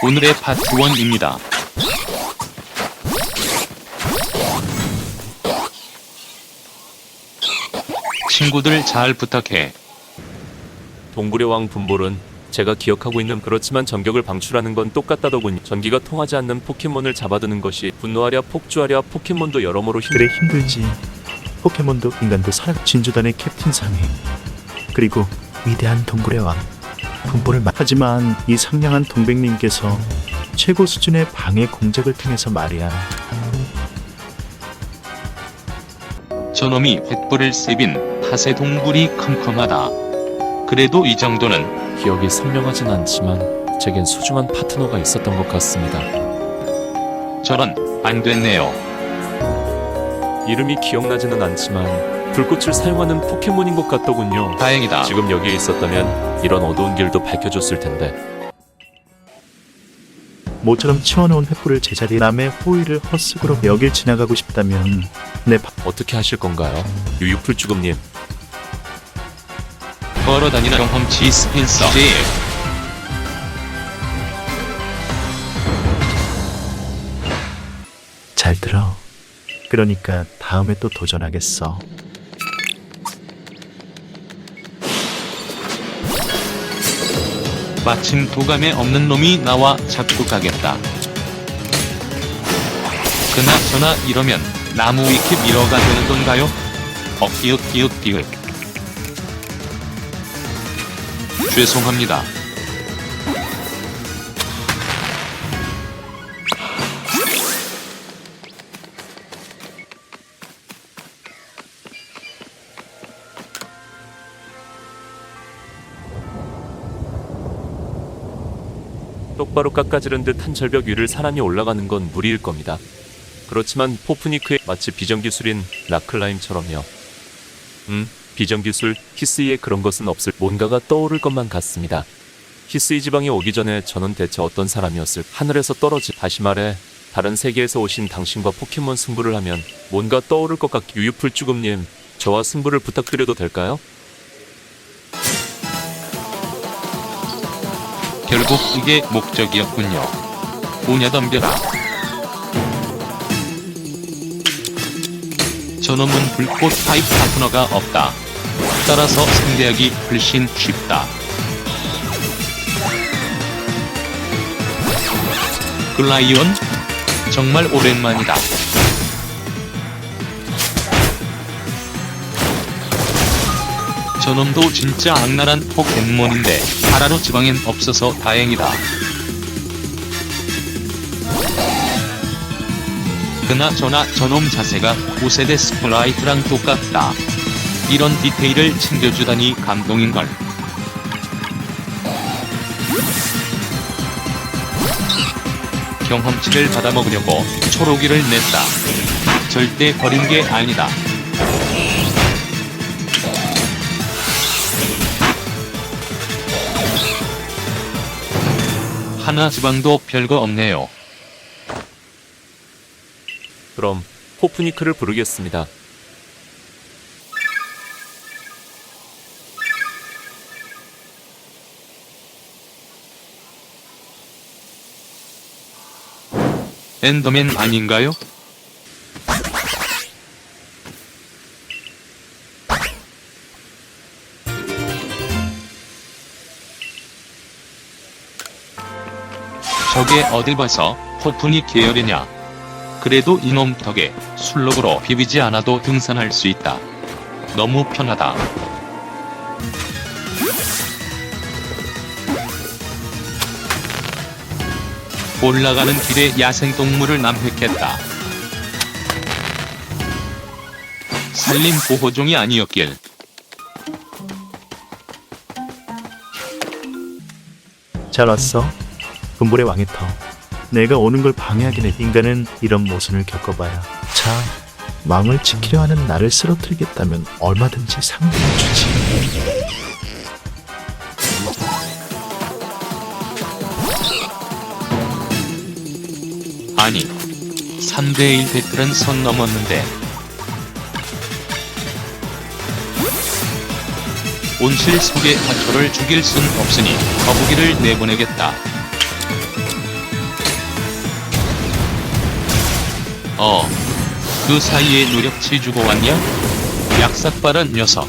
오늘의 파트 1입니다. 친구들 잘 부탁해. 동굴의 왕 분볼은 제가 기억하고 있는 그렇지만 전격을 방출하는 건 똑같다더군요. 전기가 통하지 않는 포켓몬을 잡아두는 것이 분노하랴 폭주하랴 포켓몬도 여러모로 힘... 그래 힘들지. 포켓몬도 인간도 살아 진주단의 캡틴 상위 그리고 위대한 동굴의 왕 분포를 마... 하지만 이 상냥한 동백님께서 최고 수준의 방해 공작을 통해서 말이야 저놈이 횃불을 세빈 탓에 동굴이 컴컴하다. 그래도 이 정도는 기억이 선명하진 않지만 제겐 소중한 파트너가 있었던 것 같습니다. 저런 안 됐네요. 이름이 기억나지는 않지만 불꽃을 사용하는 포켓몬인 것 같더군요. 다행이다. 지금 여기에 있었다면 이런 어두운 길도 밝혀줬을 텐데. 모처럼 치워놓은 횃불을 제자리에 남의 호의를 헛수고로 여길 지나가고 싶다면 내 바... 어떻게 하실 건가요? 유유풀주금님. 걸어다니는 경험치 스펜서. 잘 들어. 그러니까 다음에 또 도전하겠어 마침 도감에 없는 놈이 나와 가겠다. 그나저나 이러면 나무 위키 미러가 되는 건가요? 어, 기억. 죄송합니다. 똑바로 깎아지른 듯 한 절벽 위를 사람이 올라가는 건 무리일 겁니다. 그렇지만 포프니크의 마치 비정기술인 라클라임처럼요. 음, 비정기술 히스이에 그런 것은 없을 뭔가가 떠오를 것만 같습니다. 히스이 지방에 오기 전에 저는 대체 어떤 사람이었을 하늘에서 떨어지 다시 말해 다른 세계에서 오신 당신과 포켓몬 승부를 하면 뭔가 떠오를 것같 유유풀 쭈금님 저와 승부를 부탁드려도 될까요? 결국 이게 목적이었군요. 오냐 덤벼라. 저놈은 불꽃 타입 파트너가 없다. 따라서 상대하기 훨씬 쉽다. 글라이온? 정말 오랜만이다. 저놈도 진짜 악랄한 포켓몬인데 하라로 지방엔 없어서 다행이다. 그나저나 저놈 자세가 5세대 스프라이트랑 똑같다. 이런 디테일을 챙겨주다니 감동인걸. 경험치를 받아먹으려고 초록이를 냈다. 절대 버린 게 아니다. 하나 지방도 별거 없네요. 그럼 포프니크를 부르겠습니다. 엔더맨 아닌가요? 저게 어딜 봐서 포푼이 계열이냐. 그래도 이놈 덕에 술록으로 비비지 않아도 등산할 수 있다. 너무 편하다. 올라가는 길에 야생동물을 남획했다. 산림 보호종이 아니었길. 잘 왔어 분볼의 왕의 터 내가 오는 걸 방해하긴 해 인간은 이런 모순을 겪어봐야 자 왕을 지키려 하는 나를 쓰러뜨리겠다면 얼마든지 상대해 주지 아니, 3대1 배틀은 선 넘었는데. 온실 속의 화초를 죽일 순 없으니 거북이를 내보내겠다. 그 사이에 노력치 주고 왔냐? 약삭빠른 녀석.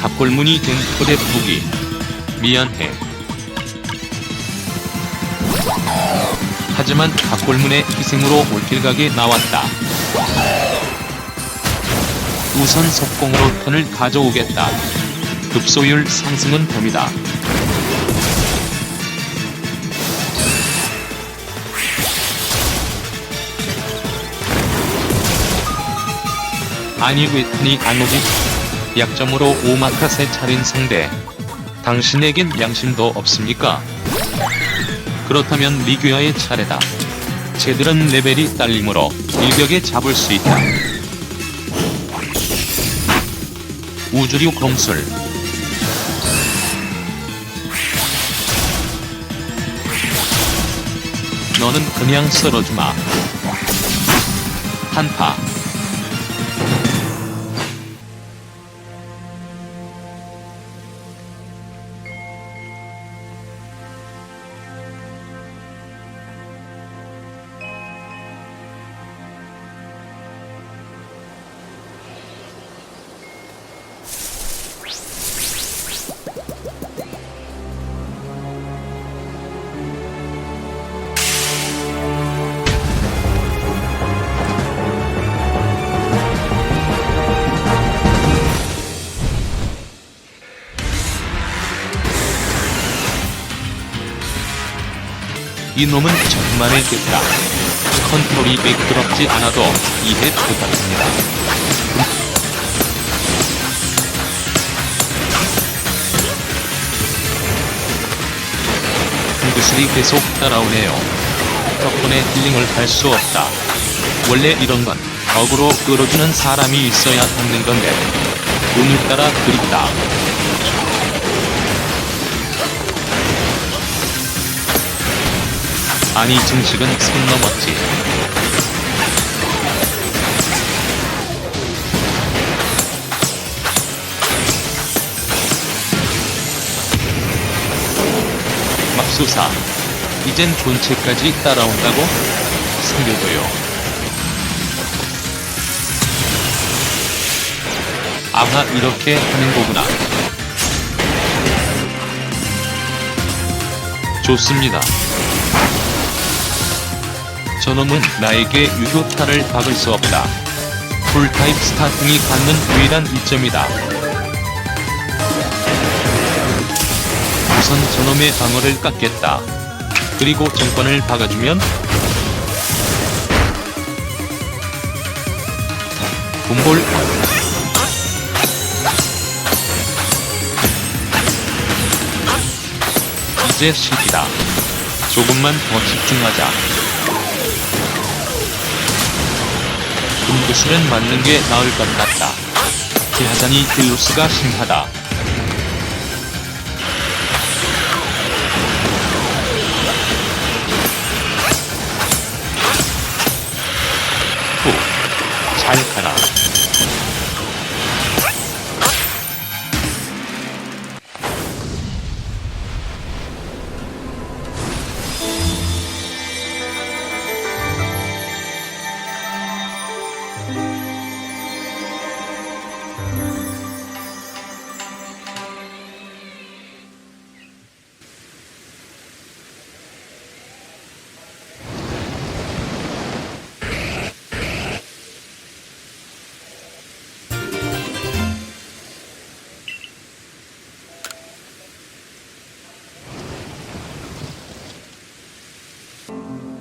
갑골문이 된 토대푸기. 미안해. 하지만 갑골문의 희생으로 올길각에 나왔다. 우선 석공으로 턴을 가져오겠다. 급소율 상승은 봄이다. 아니 왜턴이 안 오지? 약점으로 오마카세 차린 상대. 당신에겐 양심도 없습니까? 그렇다면 리규아의 차례다. 쟤들은 레벨이 딸리므로 일격에 잡을 수 있다. 우주류 검술 너는 그냥 쓸어주마. 한파 이놈은 정말 했겠다. 컨트롤이 매끄럽지 않아도 이해 부탁합니다. 구슬이 계속 따라오네요. 덕분에 힐링을 할 수 없다. 원래 이런 건 어그로 끌어주는 사람이 있어야 하는 건데 오늘따라 그립다. 아니 증식은 선 넘었지. 맙소사. 이젠 본체까지 따라온다고? 살려줘요. 아하 이렇게 하는 거구나. 좋습니다. 저놈은 나에게 유효타를 박을 수 없다. 풀타입 스타팅이 갖는 유일한 이점이다. 우선 저놈의 방어를 깎겠다. 그리고 정권을 박아주면 군볼 이제 시기다. 조금만 더 집중하자. 금구슬은 맞는 게 나을 것 같다. 제하자니 딜로스가 심하다. 후, 잘 가라.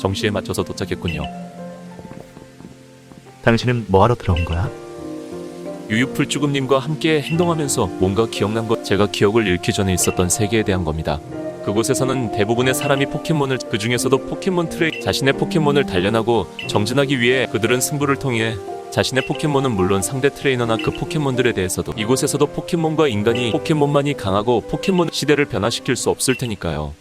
정시에 맞춰서 도착했군요. 당신은 뭐하러 들어온 거야? 유유풀쭈금님과 함께 행동하면서 뭔가 기억난 것 제가 기억을 잃기 전에 있었던 세계에 대한 겁니다. 그곳에서는 대부분의 사람이 포켓몬을 그 중에서도 포켓몬 트레이 자신의 포켓몬을 단련하고 정진하기 위해 그들은 승부를 통해 자신의 포켓몬은 물론 상대 트레이너나 그 포켓몬들에 대해서도 이곳에서도 포켓몬과 인간이 포켓몬만이 강하고 포켓몬 시대를 변화시킬 수 없을 테니까요.